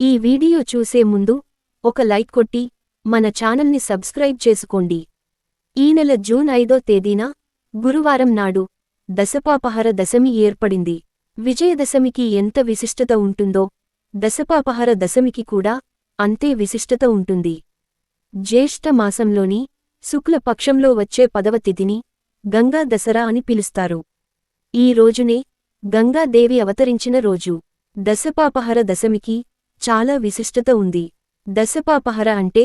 ఈ వీడియో చూసే ముందు ఒక లైక్ కొట్టి మన ఛానల్ని సబ్స్క్రైబ్ చేసుకోండి. ఈ నెల జూన్ ఐదో తేదీన గురువారం నాడు దశపాపహర దశమి ఏర్పడింది. విజయదశమికి ఎంత విశిష్టత ఉంటుందో దశపాపహర దశమికి కూడా అంతే విశిష్టత ఉంటుంది. జ్యేష్ఠ మాసంలోని వచ్చే పదవ తిథిని గంగా దసరా అని పిలుస్తారు. ఈ రోజునే గంగాదేవి అవతరించిన రోజు. దశపాపహర దశమికి చాలా విశిష్టత ఉంది. దశపాపహర అంటే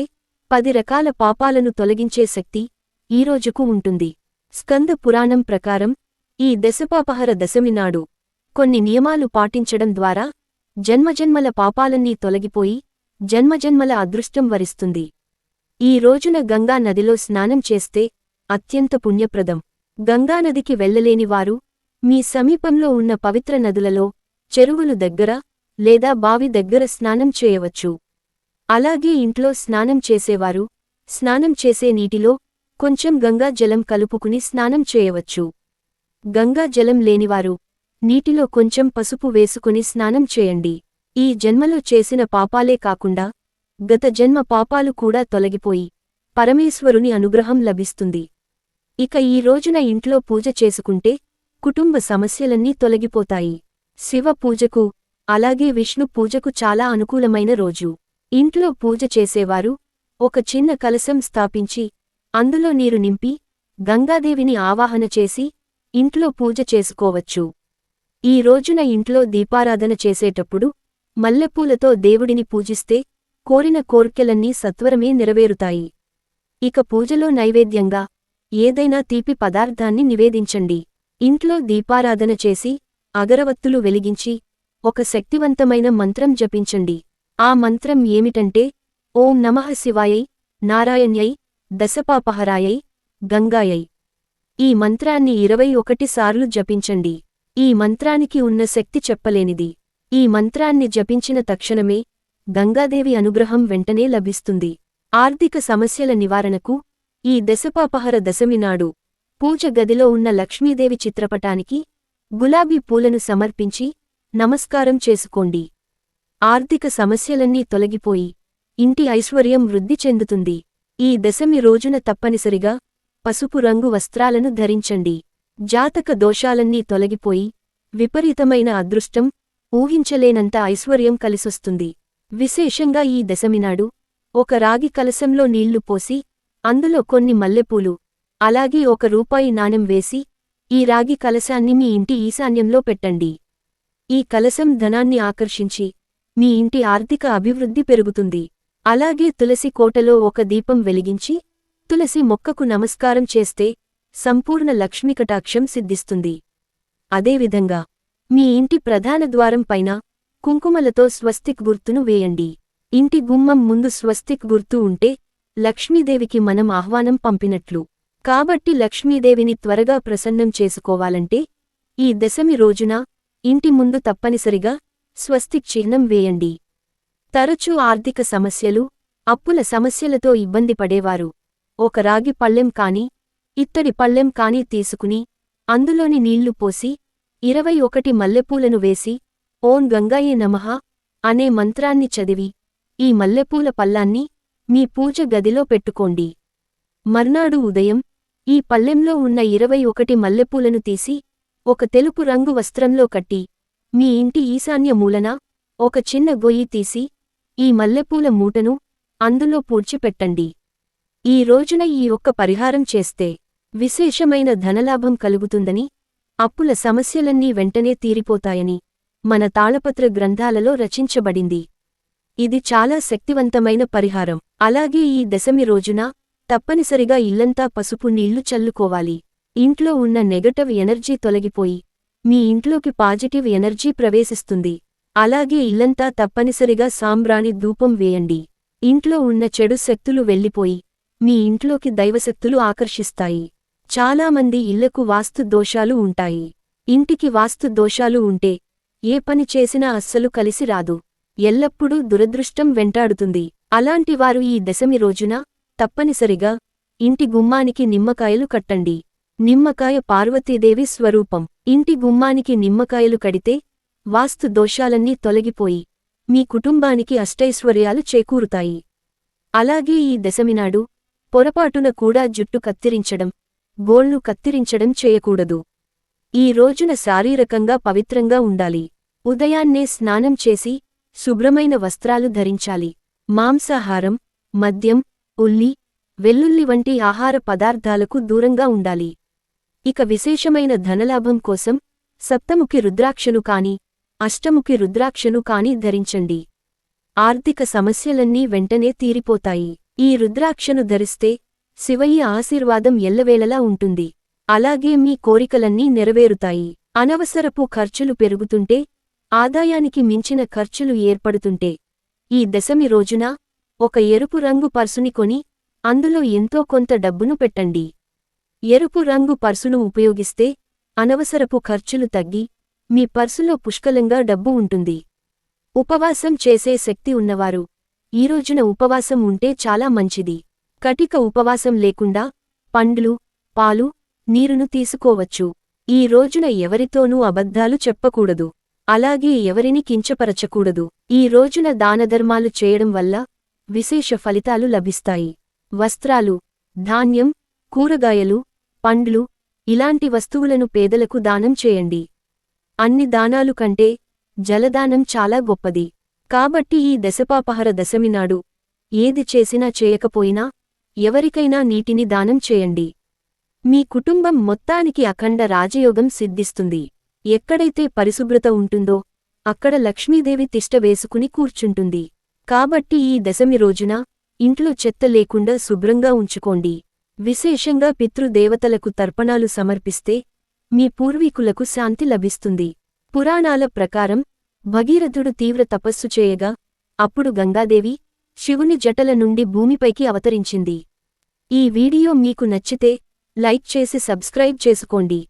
పది రకాల పాపాలను తొలగించే శక్తి ఈ రోజుకు ఉంటుంది. స్కంద పురాణం ప్రకారం ఈ దశపాపహర దశమి నాడు కొన్ని నియమాలు పాటించడం ద్వారా జన్మజన్మల పాపాలన్నీ తొలగిపోయి జన్మజన్మల అదృష్టం వరిస్తుంది. ఈ రోజున గంగా నదిలో స్నానం చేస్తే అత్యంత పుణ్యప్రదం. గంగానదికి వెళ్ళలేనివారు మీ సమీపంలో ఉన్న పవిత్ర నదులలో చెరువులు దగ్గర లేదా బావి దగ్గర స్నానం చేయవచ్చు. అలాగే ఇంట్లో స్నానం చేసేవారు స్నానం చేసే నీటిలో కొంచెం గంగా జలం కలుపుకుని స్నానం చేయవచ్చు. గంగా జలం లేనివారు నీటిలో కొంచెం పసుపు వేసుకుని స్నానం చేయండి. ఈ జన్మలో చేసిన పాపాలే కాకుండా గత జన్మ పాపాలు కూడా తొలగిపోయి పరమేశ్వరుని అనుగ్రహం లభిస్తుంది. ఇక ఈ రోజున ఇంట్లో పూజ చేసుకుంటే కుటుంబ సమస్యలన్నీ తొలగిపోతాయి. శివ పూజకు అలాగే విష్ణు పూజకు చాలా అనుకూలమైన రోజు. ఇంట్లో పూజ చేసేవారు ఒక చిన్న కలశం స్థాపించి అందులో నీరు నింపి గంగాదేవిని ఆవాహన చేసి ఇంట్లో పూజ చేసుకోవచ్చు. ఈ రోజున ఇంట్లో దీపారాధన చేసేటప్పుడు మల్లెపూలతో దేవుడిని పూజిస్తే కోరిన కోర్కెలన్నీ సత్వరమే నెరవేరుతాయి. ఇక పూజలో నైవేద్యంగా ఏదైనా తీపి పదార్థాన్ని నివేదించండి. ఇంట్లో దీపారాధన చేసి అగరవత్తులు వెలిగించి ఒక శక్తివంతమైన మంత్రం జపించండి. ఆ మంత్రం ఏమిటంటే ఓం నమః శివాయై నారాయణ్యై దశపాపహరాయై గంగాయై. ఈ మంత్రాన్ని ఇరవై ఒకటి సార్లు జపించండి. ఈ మంత్రానికి ఉన్న శక్తి చెప్పలేనిది. ఈ మంత్రాన్ని జపించిన తక్షణమే గంగాదేవి అనుగ్రహం వెంటనే లభిస్తుంది. ఆర్థిక సమస్యల నివారణకు ఈ దశపాపహర దశమినాడు పూజ గదిలో ఉన్న లక్ష్మీదేవి చిత్రపటానికి గులాబీ పూలను సమర్పించి నమస్కారం చేసుకోండి. ఆర్థిక సమస్యలన్నీ తొలగిపోయి ఇంటి ఐశ్వర్యం వృద్ధి చెందుతుంది. ఈ దశమి రోజున తప్పనిసరిగా పసుపు రంగు వస్త్రాలను ధరించండి. జాతక దోషాలన్నీ తొలగిపోయి విపరీతమైన అదృష్టం ఊహించలేనంత ఐశ్వర్యం కలిసొస్తుంది. విశేషంగా ఈ దశమినాడు ఒక రాగి కలశంలో నీళ్ళు పోసి అందులో కొన్ని మల్లెపూలు అలాగే ఒక రూపాయి నాణెం వేసి ఈ రాగి కలశాన్ని మీ ఇంటి ఈశాన్యంలో పెట్టండి. ఈ కలశం ధనాన్ని ఆకర్షించి మీ ఇంటి ఆర్థిక అభివృద్ధి పెరుగుతుంది. అలాగే తులసి కోటలో ఒక దీపం వెలిగించి తులసి మొక్కకు నమస్కారం చేస్తే సంపూర్ణ లక్ష్మీకటాక్షం సిద్ధిస్తుంది. అదేవిధంగా మీ ఇంటి ప్రధాన ద్వారం పైన కుంకుమలతో స్వస్తిక్ గుర్తును వేయండి. ఇంటి గుమ్మం ముందు స్వస్తిక్ గుర్తు ఉంటే లక్ష్మీదేవికి మనం ఆహ్వానం పంపినట్లు. కాబట్టి లక్ష్మీదేవిని త్వరగా ప్రసన్నం చేసుకోవాలంటే ఈ దశమి రోజున ఇంటి ముందు తప్పనిసరిగా స్వస్తిక్ చిహ్నం వేయండి. తరచూ ఆర్థిక సమస్యలు అప్పుల సమస్యలతో ఇబ్బంది పడేవారు. ఒక రాగి పళ్ళెం కాని ఇత్తడి పళ్ళెం కాని తీసుకుని అందులోని నీళ్ళు పోసి ఇరవై ఒకటి మల్లెపూలను వేసి ఓం గంగాయే నమః అనే మంత్రాన్ని చదివి ఈ మల్లెపూల పల్లాన్ని మీ పూజ గదిలో పెట్టుకోండి. మర్నాడు ఉదయం ఈ పల్లెంలో ఉన్న ఇరవై ఒకటి మల్లెపూలను తీసి ఒక తెలుపు రంగు వస్త్రంలో కట్టి మీ ఇంటి ఈశాన్య మూలన ఒక చిన్న గొయ్యి తీసి ఈ మల్లెపూల మూటను అందులో పూడ్చిపెట్టండి. ఈ రోజున ఈ ఒక్క పరిహారం చేస్తే విశేషమైన ధనలాభం కలుగుతుందని అప్పుల సమస్యలన్నీ వెంటనే తీరిపోతాయని మన తాళపత్ర గ్రంథాలలో రచించబడింది. ఇది చాలా శక్తివంతమైన పరిహారం. అలాగే ఈ దశమి రోజున తప్పనిసరిగా ఇల్లంతా పసుపు నీళ్ళు చల్లుకోవాలి. ఇంట్లో ఉన్న నెగటివ్ ఎనర్జీ తొలగిపోయి మీ ఇంట్లోకి పాజిటివ్ ఎనర్జీ ప్రవేశిస్తుంది. అలాగే ఇల్లంతా తప్పనిసరిగా సాంబ్రాణి ధూపం వేయండి. ఇంట్లో ఉన్న చెడు శక్తులు వెళ్ళిపోయి మీ ఇంట్లోకి దైవశక్తులు ఆకర్షిస్తాయి. చాలామంది ఇళ్ళకు వాస్తు దోషాలు ఉంటాయి. ఇంటికి వాస్తు దోషాలు ఉంటే ఏ పని చేసినా అస్సలు కలిసి రాదు. ఎల్లప్పుడూ దురదృష్టం వెంటాడుతుంది. అలాంటివారు ఈ దశమి రోజున తప్పనిసరిగా ఇంటి గుమ్మానికి నిమ్మకాయలు కట్టండి. నిమ్మకాయ పార్వతీదేవి స్వరూపం. ఇంటి గుమ్మానికి నిమ్మకాయలు కడితే వాస్తు దోషాలన్నీ తొలగిపోయి మీ కుటుంబానికి అష్టైశ్వర్యాలు చేకూరుతాయి. అలాగే ఈ దశమినాడు పొరపాటున కూడా జుట్టు కత్తిరించడం గోళ్ళు కత్తిరించడం చేయకూడదు. ఈ రోజున శారీరకంగా పవిత్రంగా ఉండాలి. ఉదయాన్నే స్నానం చేసి శుభ్రమైన వస్త్రాలు ధరించాలి. మాంసాహారం మద్యం ఉల్లి వెల్లుల్లి వంటి ఆహార పదార్థాలకు దూరంగా ఉండాలి. ఇక విశేషమైన ధనలాభం కోసం సప్తముఖి రుద్రాక్షను కాని అష్టముఖి రుద్రాక్షను కాని ధరించండి. ఆర్థిక సమస్యలన్నీ వెంటనే తీరిపోతాయి. ఈ రుద్రాక్షను ధరిస్తే శివయ్య ఆశీర్వాదం ఎల్లవేళలా ఉంటుంది. అలాగే మీ కోరికలన్నీ నెరవేరుతాయి. అనవసరపు ఖర్చులు పెరుగుతుంటే ఆదాయానికి మించిన ఖర్చులు ఏర్పడుతుంటే ఈ దశమి రోజున ఒక ఎరుపు రంగు పర్సుని కొని అందులో ఎంతో కొంత డబ్బును పెట్టండి. ఎరుపు రంగు పర్సును ఉపయోగిస్తే అనవసరపు ఖర్చులు తగ్గి మీ పర్సులో పుష్కలంగా డబ్బు ఉంటుంది. ఉపవాసం చేసే శక్తి ఉన్నవారు ఈ రోజున ఉపవాసం ఉంటే చాలా మంచిది. కటిక ఉపవాసం లేకుండా పండ్లు పాలు నీరును తీసుకోవచ్చు. ఈ రోజున ఎవరితోనూ అబద్ధాలు చెప్పకూడదు. అలాగే ఎవరిని కించపరచకూడదు. ఈ రోజున దానధర్మాలు చేయడం వల్ల విశేష ఫలితాలు లభిస్తాయి. వస్త్రాలు ధాన్యం కూరగాయలు పండ్లు ఇలాంటి వస్తువులను పేదలకు దానం చేయండి. అన్ని దానాలు కంటే జలదానం చాలా గొప్పది. కాబట్టి ఈ దశపాపహర దశమినాడు ఏది చేసినా చేయకపోయినా ఎవరికైనా నీటిని దానం చేయండి. మీ కుటుంబం మొత్తానికి అఖండ రాజయోగం సిద్ధిస్తుంది. ఎక్కడైతే పరిశుభ్రత ఉంటుందో అక్కడ లక్ష్మీదేవి తిష్ట వేసుకుని కూర్చుంటుంది. కాబట్టి ఈ దశమి రోజున ఇంట్లో చెత్త లేకుండా శుభ్రంగా ఉంచుకోండి. విశేషంగా పితృదేవతలకు తర్పణాలు సమర్పిస్తే మీ పూర్వీకులకు శాంతి లభిస్తుంది. పురాణాల ప్రకారం భగీరథుడు తీవ్ర తపస్సు చేయగా అప్పుడు గంగాదేవి శివుని జటల నుండి భూమిపైకి అవతరించింది. ఈ వీడియో మీకు నచ్చితే లైక్ చేసి సబ్స్క్రైబ్ చేసుకోండి.